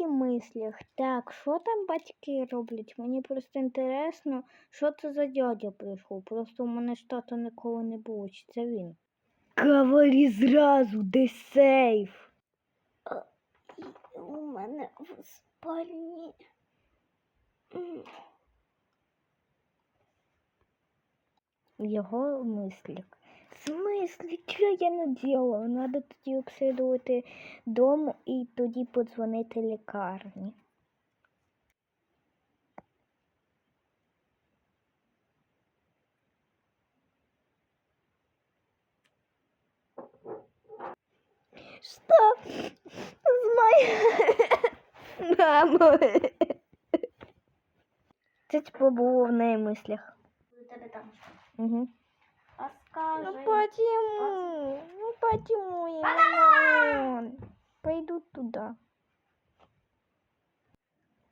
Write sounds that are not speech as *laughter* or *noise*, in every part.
моїх мислях. Так, що там батьки роблять? Мені просто інтересно, що це за дядя прийшов. Просто у мене ж тато ніколи не було, чи це він. Говори зразу, де сейф. У мене в спальні. Його мислях. В смислі, що я не діла? Надо тоді обслідувати дом і тоді подзвонити лікарні. Что з моєю *laughs* мамою? Це типу було в неї мислях. У тебе там. Угу. Скажи. Ну почему? Ну почему я не Пойду туда.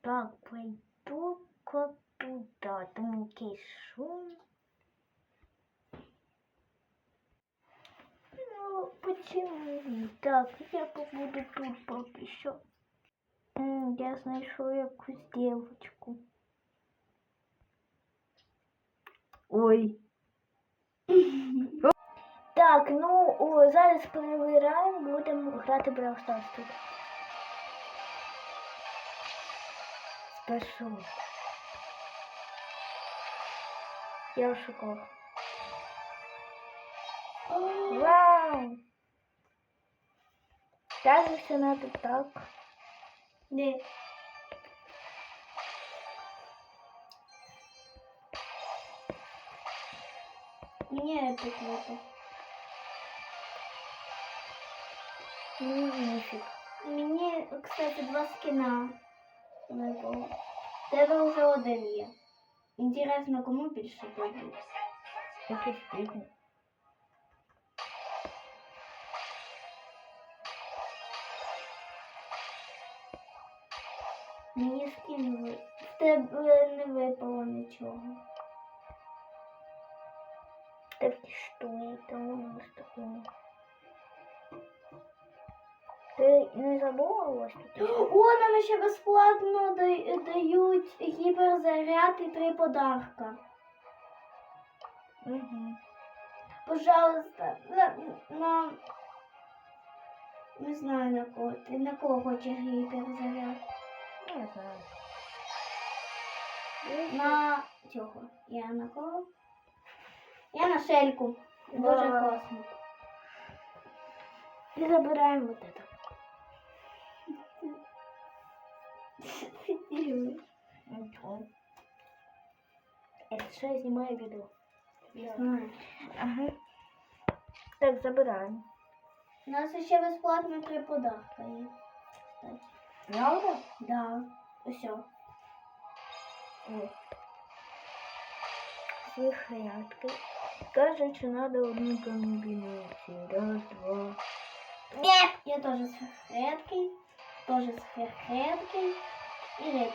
Так, пойду-ка туда. Там якийсь шум. Ну, почему? Так, я побуду тут поки що. Я знайшов якусь дівчинку. Ой. Так, ну о, зараз перевіряємо, будемо грати Brawl Stars тут. Спершу. Я шукав. Вау! Так все надо так. Де? Мне это круто. Ну, нифиг. Мне, кстати, два скина випало. Тебе вже один є. Інтересно, кому більше буде? Якийсь бідний. Мені скинули. В тебе не випало нічого. Так что это у нас такое? Не забула ось тут? О, нам ще безплатно да- дають гіперзаряд і три подарка. Угу. Пожалуйста, на, на... Не знаю на кого. Ти на кого хочеш гіперзаряд? Не знаю. На цього. Я на кого? Я на шельку. Дуже класно. І забираємо вот это. Нічого. Это що я знімаю відео? Я знаю. Ага. Так, забираємо. У нас ще безплатно три подарка є. Кстати. Правда? Да. Все. Ось. Всі хрядки. Кажуть, що треба одну комбінацію. Раз, два. Нет! Я тоже с редкой. Тоже с редкой. І ред.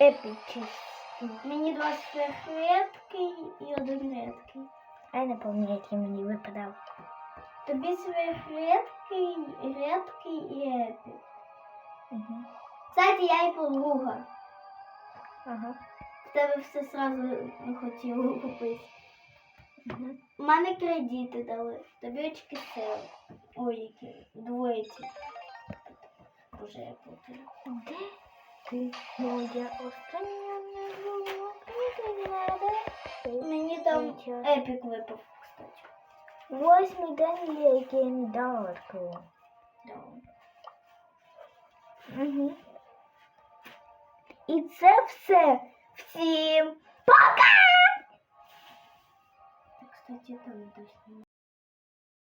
Епічний. Мені два сверхредкий і один редкий. А я не пам'ятаю, який мені випадав. Тобі сверхредкий, редкий і епік. Угу. Кстати, я і подруга. Ага. В тебе все сразу хотіло купити. Угу. У мене кредити дали. Тобі очки сили. Ой, які двоєці. Боже, я плутаю. Де ти моя остання не була? Не надо. Мені там Нічого. епік випав, кстати. Восьмий день легендарку. Да. Угу. І це все. Всім пока! Кстати, там точно.